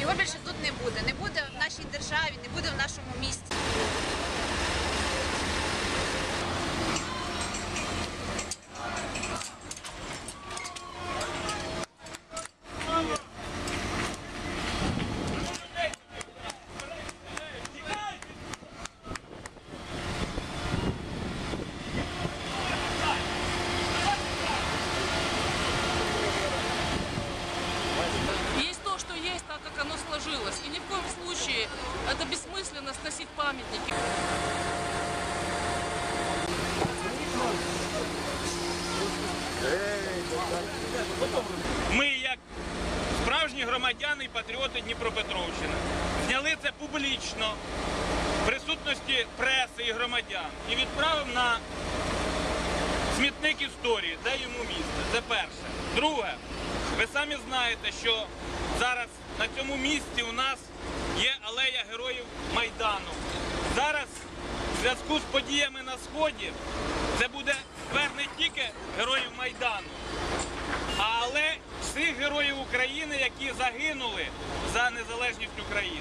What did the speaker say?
Його більше тут не буде. Не буде в нашій державі, не буде в нашому громадяни і патріоти Дніпропетровщини. Зняли це публічно в присутності преси і громадян і відправив на смітник історії, де йому місце. Це перше. Друге, ви самі знаєте, що зараз на цьому місці у нас є алея героїв Майдану. Зараз в зв'язку з подіями на Сході це буде сквер не тільки героїв Майдану, всіх героїв України, які загинули за незалежність України.